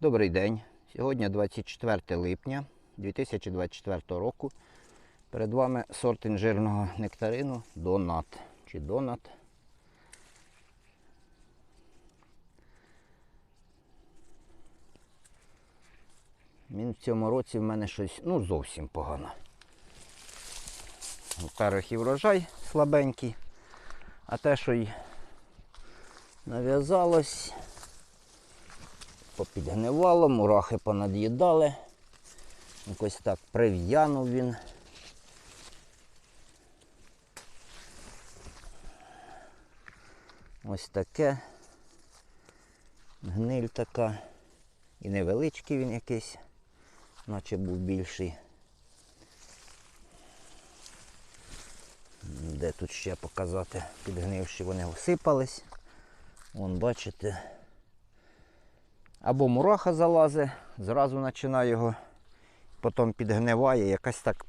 Добрий день. Сьогодні 24 липня 2024 року. Перед вами сорт інжирного нектарину Донат чи Донат. Він в цьому році в мене щось ну зовсім погано. Во-первых, і врожай слабенький, а те, що й нав'язалось, попідгнивало, мурахи понад'їдали. Якось так прив'янув він. Ось таке. Гниль така. І невеличкий він якийсь, наче був більший. Де тут ще показати? Підгнивши вони осипались. Вон бачите. Або мураха залазить, зразу починає його, потім підгниває, якась так.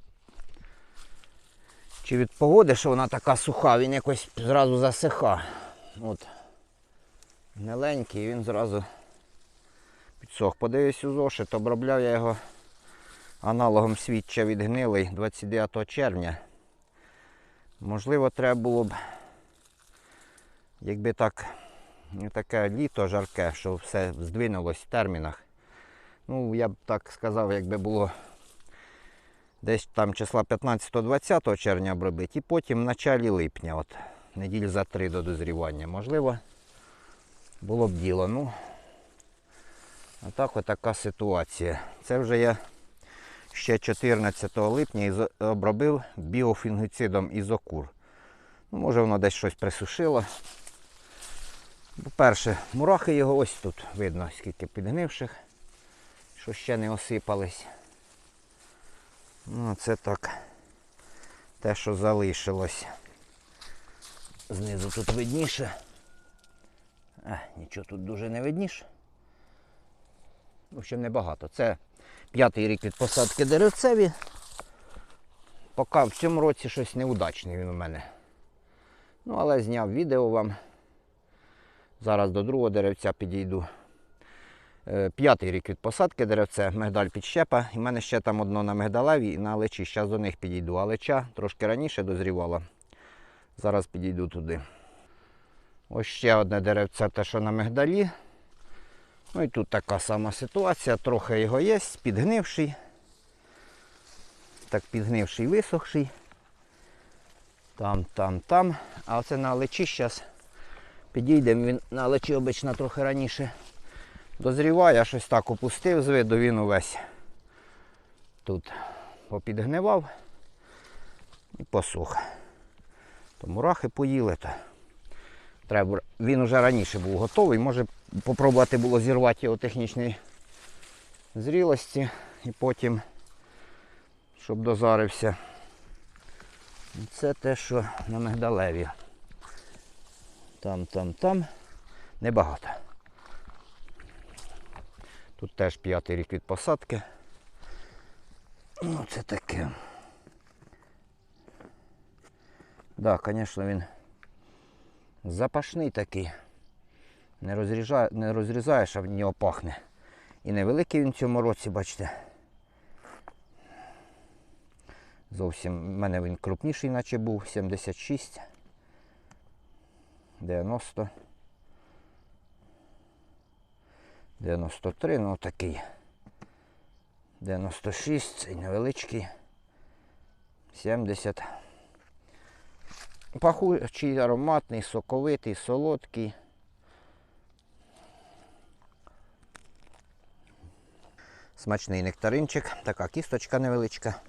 Чи від погоди, що вона така суха, він якось зразу засиха. От. Гниленький, він зразу підсох. Подивись у зошит, обробляв я його аналогом свідча від гнилий 29 червня. Можливо, треба було б, якби так, таке літо жарке, що все здвинулось в термінах. Ну, я б так сказав, якби було десь там числа 15-20 червня обробити, і потім в началі липня, от, неділь за три до дозрівання. Можливо, було б діло. Ну, а так отака ситуація. Це вже я ще 14 липня обробив біофінгіцидом ізокур. Ну, може воно десь щось присушило. По-перше, мурахи його ось тут видно, скільки підгнивших, що ще не осипались. Ну, це так те, що залишилось. Знизу тут видніше. А, нічого тут дуже не видніше. В общем, небагато. Це п'ятий рік від посадки деревцеві. Поки в цьому році щось неудачний він у мене. Ну, але зняв відео вам. Зараз до другого деревця підійду. Е, П'ятий рік від посадки деревце, мигдаль підщепа. І в мене ще там одно на мигдалеві і на лечі. Зараз до них підійду. А трошки раніше дозрівала. Зараз підійду туди. Ось ще одне деревце, те, що на мигдалі. Ну і тут така сама ситуація, трохи його є, підгнивший. Так, підгнивший, висохший. Там, там, там. А оце на лечі зараз підійдемо. Він на лечі обично трохи раніше дозріває, щось так опустив з виду, він увесь тут попідгнивав і посух. То мурахи поїли. То. Треба, він вже раніше був готовий, може попробувати було зірвати його технічної зрілості і потім, щоб дозарився. Це те, що на мигдалеві. Там, там, там. Небагато. Тут теж п'ятий рік від посадки. Ну, це таке. Так, да, звісно, він запашний такий. Не, розріжає, не розрізаєш, а в нього пахне. І невеликий він в цьому році, бачите. Зовсім в мене він крупніший, наче був, 76, 90, 93, ну такий. 96, цей невеличкий. 70. Пахучий, ароматний, соковитий, солодкий. Смачний нектаринчик, така кісточка невеличка.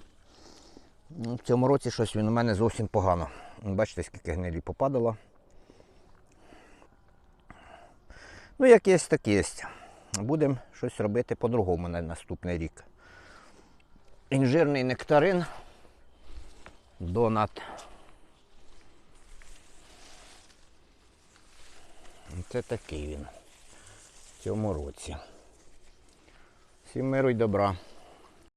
В цьому році щось він у мене зовсім погано. Бачите, скільки гнилі попадало. Ну, як є, так є. Будемо щось робити по-другому на наступний рік. Інжирний нектарин. Донат. Це такий він в цьому році. Всім миру й добра.